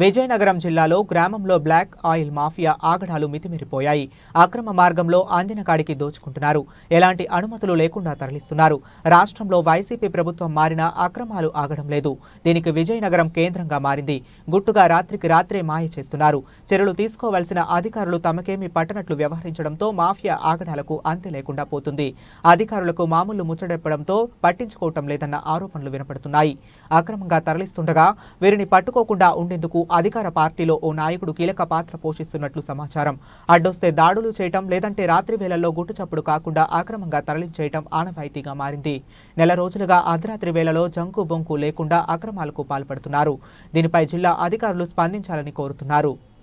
విజయనగరం జిల్లాలో గ్రామంలో black oil mafia ఆగడాలు మితిమిరిపోయాయి. అక్రమ మార్గంలో ఆందినకాడికి దోచుకుంటున్నారు. ఎలాంటి అనుమతులు లేకుండా తరలిస్తున్నారు. రాష్ట్రంలో వైసీపీ ప్రభుత్వం మారినా అక్రమాలు ఆగడం లేదు. దీనికి విజయనగరం కేంద్రంగా మారింది. గుట్టుగా రాత్రికి రాత్రే మాయ చేస్తున్నారు. చర్యలు తీసుకోవాల్సిన అధికారులు తమకేమీ పట్టనట్లు వ్యవహరించడంతో మాఫియా ఆగడాలకు అంతే లేకుండా పోతుంది. అధికారులకు మామూలు ముచ్చడెప్పడంతో పట్టించుకోవటం లేదన్న ఆరోపణలు వినపడుతున్నాయి. అక్రమంగా తరలిస్తుండగా వీరిని పట్టుకోకుండా ఉండేందుకు అధికార పార్టీలో ఓ నాయకుడు కీలక పాత్ర పోషిస్తున్నట్లు సమాచారం. అడ్డొస్తే దాడులు చేయటం లేదంటే రాత్రి వేళల్లో గుట్టుచప్పుడు కాకుండా అక్రమంగా తరలించేయటం ఆనవాయితీగా మారింది. నెల రోజులుగా అర్ధరాత్రి వేళలో జంకు బొంకు లేకుండా అక్రమాలకు పాల్పడుతున్నారు. దీనిపై జిల్లా అధికారులు స్పందించాలని కోరుతున్నారు.